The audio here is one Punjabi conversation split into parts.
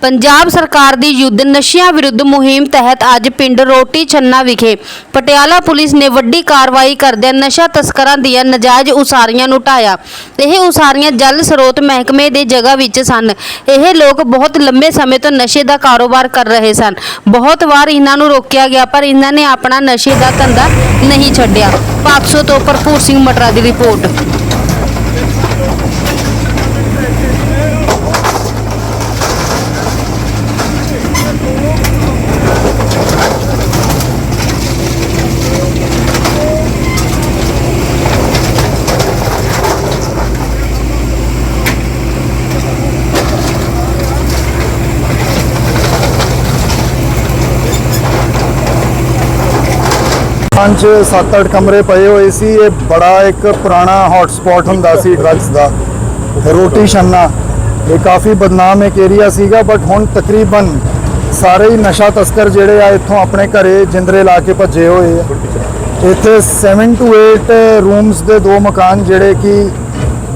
ਪੰਜਾਬ ਸਰਕਾਰ ਦੀ ਯੁੱਧ ਨਸ਼ਿਆਂ ਵਿਰੁੱਧ ਮੁਹਿੰਮ ਤਹਿਤ ਅੱਜ ਪਿੰਡ ਰੋਟੀ ਛੰਨਾ ਵਿਖੇ ਪਟਿਆਲਾ ਪੁਲਿਸ ਨੇ ਵੱਡੀ ਕਾਰਵਾਈ ਕਰਦਿਆਂ ਨਸ਼ਾ ਤਸਕਰਾਂ ਦੀਆਂ ਨਜਾਇਜ਼ ਉਸਾਰੀਆਂ ਨੂੰ ਢਾਇਆ ਇਹ ਉਸਾਰੀਆਂ ਜਲ ਸਰੋਤ ਮਹਿਕਮੇ ਦੇ ਜਗ੍ਹਾ ਵਿੱਚ ਸਨ। ਇਹ ਲੋਕ ਬਹੁਤ ਲੰਬੇ ਸਮੇਂ ਤੋਂ ਨਸ਼ੇ ਦਾ ਕਾਰੋਬਾਰ ਕਰ ਰਹੇ ਸਨ। ਬਹੁਤ ਵਾਰ ਇਹਨਾਂ ਨੂੰ ਰੋਕਿਆ ਗਿਆ, ਪਰ ਇਹਨਾਂ ਨੇ ਆਪਣਾ ਨਸ਼ੇ ਦਾ ਧੰਦਾ ਨਹੀਂ ਛੱਡਿਆ। 500 ਤੋਂ ਭਰਪੂਰ ਸਿੰਘ ਮਟਰਾ ਦੀ ਰਿਪੋਰਟ। ਪੰਜ, ਸੱਤ, ਅੱਠ ਕਮਰੇ ਪਏ ਹੋਏ ਸੀ। ਇਹ ਬੜਾ ਇੱਕ ਪੁਰਾਣਾ ਹੌਟ ਸਪੌਟ ਹੁੰਦਾ ਸੀ ਡਰੱਗਸ ਦਾ। ਰੋਟੀ ਛੰਨਾ। ਇਹ ਕਾਫੀ ਬਦਨਾਮ ਇੱਕ ਏਰੀਆ ਸੀਗਾ ਬਟ ਹੁਣ ਤਕਰੀਬਨ ਸਾਰੇ ਹੀ ਨਸ਼ਾ ਤਸਕਰ ਜਿਹੜੇ ਆ ਇੱਥੋਂ ਆਪਣੇ ਘਰੇ ਜਿੰਦਰੇ ਲਾ ਕੇ ਭੱਜੇ ਹੋਏ ਆ। ਇੱਥੇ 7 ਟੂ 8 ਰੂਮਸ ਦੇ ਦੋ ਮਕਾਨ ਜਿਹੜੇ ਕਿ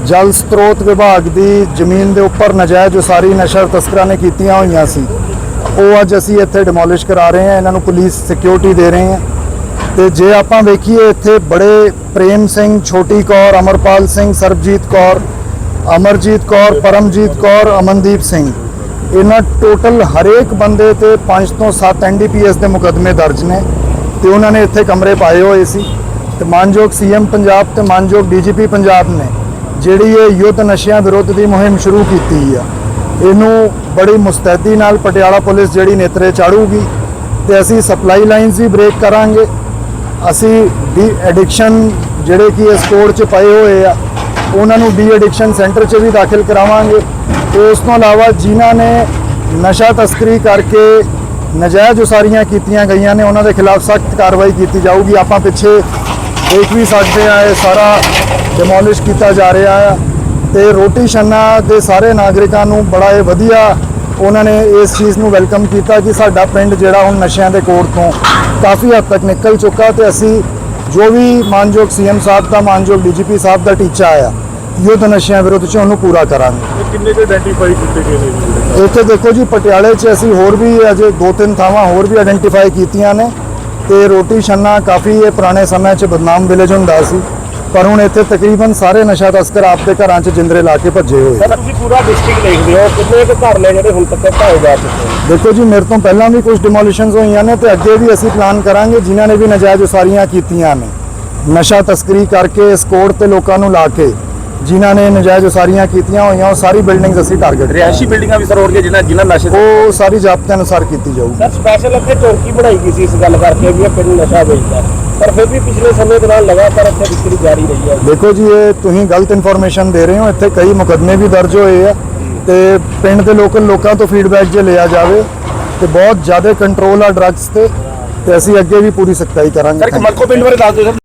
ਜਲ ਸਰੋਤ ਵਿਭਾਗ ਦੀ ਜ਼ਮੀਨ ਦੇ ਉੱਪਰ ਨਜਾਇਜ਼ ਉਸਾਰੀ ਨਸ਼ਾ ਤਸਕਰਾਂ ਨੇ ਕੀਤੀਆਂ ਹੋਈਆਂ ਸੀ। ਉਹ ਅੱਜ ਅਸੀਂ ਇੱਥੇ ਡਿਮੋਲਿਸ਼ ਕਰਾ ਰਹੇ ਹਾਂ। ਇਹਨਾਂ ਨੂੰ ਪੁਲਿਸ ਸਿਕਿਉਰਿਟੀ ਦੇ ਰਹੇ ਹਾਂ। ਤੇ ਜੇ ਆਪਾਂ ਵੇਖੀਏ ਇੱਥੇ ਬੜੇ ਪ੍ਰੇਮ ਸਿੰਘ, ਛੋਟੀ ਕੌਰ, ਅਮਰਪਾਲ ਸਿੰਘ, ਸਰਬਜੀਤ ਕੌਰ, ਅਮਰਜੀਤ ਕੌਰ, ਪਰਮਜੀਤ ਕੌਰ, ਅਮਨਦੀਪ ਸਿੰਘ। ਇਹਨਾਂ ਟੋਟਲ ਹਰੇਕ ਬੰਦੇ ਤੇ 5 ਤੋਂ 7 ਐਨਡੀਪੀਐਸ ਦੇ ਮੁਕੱਦਮੇ ਦਰਜ ਨੇ ਤੇ ਉਹਨਾਂ ਨੇ ਇੱਥੇ ਕਮਰੇ ਪਾਏ ਹੋਏ ਸੀ। ਤੇ ਮਾਨਯੋਗ ਸੀਐਮ ਪੰਜਾਬ ਤੇ ਮਾਨਯੋਗ ਡੀਜੀਪੀ ਪੰਜਾਬ ਨੇ ਜਿਹੜੀ ਇਹ ਯੁੱਧ ਨਸ਼ਿਆਂ ਵਿਰੁੱਧ ਦੀ ਮੁਹਿੰਮ ਸ਼ੁਰੂ ਕੀਤੀ ਆ। ਇਹਨੂੰ ਬੜੀ ਮੁਸਤੈਦੀ ਨਾਲ ਪਟਿਆਲਾ ਪੁਲਿਸ ਜਿਹੜੀ ਨੇਤਰੇ ਚਾੜੂਗੀ ਤੇ ਅਸੀਂ ਸਪਲਾਈ ਲਾਈਨਸ ਵੀ ਬ੍ਰੇਕ ਕਰਾਂਗੇ। ਅਸੀਂ ਡੀ ਐਡਿਕਸ਼ਨ ਜਿਹੜੇ ਕਿ ਇਸ ਕੋਡ 'ਚ ਪਏ ਹੋਏ ਆ, ਉਹਨਾਂ ਨੂੰ ਡੀ ਐਡਿਕਸ਼ਨ ਸੈਂਟਰ 'ਚ ਵੀ ਦਾਖਲ ਕਰਾਵਾਂਗੇ। ਤੇ ਉਸ ਤੋਂ ਇਲਾਵਾ ਜਿਨ੍ਹਾਂ ਨੇ ਨਸ਼ਾ ਤਸਕਰੀ ਕਰਕੇ ਨਜਾਇਜ਼ ਉਸਾਰੀਆਂ ਕੀਤੀਆਂ ਗਈਆਂ ਨੇ, ਉਹਨਾਂ ਦੇ ਖਿਲਾਫ ਸਖਤ ਕਾਰਵਾਈ ਕੀਤੀ ਜਾਊਗੀ। ਆਪਾਂ ਪਿੱਛੇ ਦੇਖ ਵੀ ਸਕਦੇ ਆ ਇਹ ਸਾਰਾ ਡਿਮੋਲਿਸ਼ ਕੀਤਾ ਜਾ ਰਿਹਾ ਆ। ਤੇ ਰੋਟੀ ਛੰਨਾ ਦੇ ਸਾਰੇ ਨਾਗਰਿਕਾਂ ਨੂੰ ਬੜਾ ਇਹ ਵਧੀਆ ਉਹਨਾਂ ਨੇ ਇਸ ਚੀਜ਼ ਨੂੰ ਵੈਲਕਮ ਕੀਤਾ ਕਿ ਸਾਡਾ ਪਿੰਡ ਜਿਹੜਾ ਹੁਣ ਨਸ਼ਿਆਂ ਦੇ ਕੋੜ ਤੋਂ ਕਾਫੀ ਹੱਦ ਤੱਕ ਨਿਕਲ ਚੁੱਕਾ ਤੇ ਅਸੀਂ ਜੋ ਵੀ ਮਾਨਯੋਗ ਸੀਐਮ ਸਾਹਿਬ ਦਾ ਮਾਨਯੋਗ ਡੀਜੀਪੀ ਸਾਹਿਬ ਦਾ ਟੀਚਾ ਆਇਆ ਯੁੱਧ ਨਸ਼ਿਆਂ ਵਿਰੁੱਧ ਚ ਉਹਨੂੰ ਪੂਰਾ ਕਰਾਂਗੇ ਕਿੰਨੇ ਕੁ ਆਇਡੈਂਟੀਫਾਈ ਕੀਤੇ ਗਏ ਨੇ? ਇੱਥੇ ਦੇਖੋ ਜੀ ਪਟਿਆਲੇ 'ਚ ਅਸੀਂ ਹੋਰ ਵੀ ਅਜੇ ਦੋ ਤਿੰਨ ਥਾਵਾਂ ਹੋਰ ਵੀ ਆਇਡੈਂਟੀਫਾਈ ਕੀਤੀਆਂ ਨੇ ਤੇ ਰੋਟੀ ਛੰਨਾ ਕਾਫੀ ਇਹ ਪੁਰਾਣੇ ਸਮੇਂ 'ਚ ਬਦਨਾਮ ਵਿਲੇਜ ਹੁੰਦਾ ਸੀ ਪਰ ਹੁਣ ਇੱਥੇ ਤਕਰੀਬਨ ਸਾਰੇ ਨਸ਼ਾ ਤਸਕਰ ਆਪਦੇ ਘਰਾਂ 'ਚ ਜਿੰਦਰੇ ਲਾ ਕੇ ਭੱਜੇ ਹੋਏ। ਸਰ ਤੁਸੀਂ ਪੂਰਾ ਡਿਸਟ੍ਰਿਕਟ ਦੇਖਦੇ ਹੋ। ਕਿੰਨੇ ਕੁ ਘਰ ਨੇ ਜਿਹੜੇ ਹੁਣ ਤੱਕ ਢਾਏ ਜਾ ਚੁੱਕੇ ਦੇਖੋ ਜੀ ਮੇਰੇ ਤੋਂ ਪਹਿਲਾਂ ਵੀ ਕੁਝ ਡਿਮੋਲੀਸ਼ਨਸ ਹੋਈਆਂ ਨੇ ਤੇ ਅੱਗੇ ਵੀ ਅਸੀਂ ਪਲਾਨ ਕਰਾਂਗੇ ਜਿਨ੍ਹਾਂ ਨੇ ਵੀ ਨਜਾਇਜ਼ ਉਸਾਰੀਆਂ ਕੀਤੀਆਂ ਨੇ। ਨਸ਼ਾ ਤਸਕਰੀ ਕਰਕੇ ਇਸ ਕੋਡ ਤੇ ਲੋਕਾਂ ਨੂੰ ਲਾ ਕੇ। ਜਿਨ੍ਹਾਂ ਨੇ ਨਜਾਇਜ਼ ਉਸਾਰੀਆਂ ਕੀਤੀਆਂ ਹੋਈਆਂ ਉਹ ਸਾਰੀ ਬਿਲਡਿੰਗਸ ਅਸੀਂ ਟਾਰਗੇਟ ਰਿਹਾਇਸ਼ੀ ਬਿਲਡਿੰਗਾਂ ਵੀ ਸਰ ਹੋਣਗੀਆਂ ਜਿਨ੍ਹਾਂ ਜਿਨ੍ਹਾਂ ਨਸ਼ੇ ਉਹ ਸਾਰੀ ਜ਼ਾਬਤੇ ਅਨੁਸਾਰ ਕੀਤੀ ਜਾਊਗੀ। ਸਰ ਸਪੈਸ਼ਲ ਇੱਥੇ ਚੌਕੀ ਬਣਾਈ ਗਈ ਸੀ ਇਸ ਗੱਲ ਕਰਕੇ ਵੀ ਇਹ ਪਿੰਡ ਨਸ਼ਾ ਵੇਚਦਾ। ਪਰ ਫਿਰ ਵੀ ਪਿਛਲੇ ਸਮੇਂ ਦੌਰਾਨ ਲਗਾਤਾਰ ਇੱਥੇ ਵਿਕਰੀ ਜਾਰੀ ਰਹੀ ਹੈ। ਦੇਖੋ ਜੀ ਇਹ ਤੁਸੀਂ ਗਲਤ ਇਨਫੋਰਮੇਸ਼ਨ ਦੇ ਰਹੇ ਹੋ। ਇੱਥੇ ਕਈ ਮੁਕੱਦਮੇ ਵੀ ਦਰਜ ਹੋਏ ਆ ਤੇ ਪਿੰਡ ਦੇ ਲੋਕਲ ਲੋਕਾਂ ਤੋਂ ਫੀਡਬੈਕ ਜੇ ਲਿਆ ਜਾਵੇ ਤੇ ਬਹੁਤ ਜ਼ਿਆਦਾ ਕੰਟਰੋਲ ਆ ਡਰੱਗਸ ਤੇ ਤੇ ਅਸੀਂ ਅੱਗੇ ਵੀ ਪੂਰੀ ਸਖਤਾਈ ਕਰਾਂਗੇ। ਸਰ ਇੱਕ ਮਲਕੋ ਪਿੰਡ ਬਾਰੇ ਦੱਸ ਦਿਓ ਸਰ।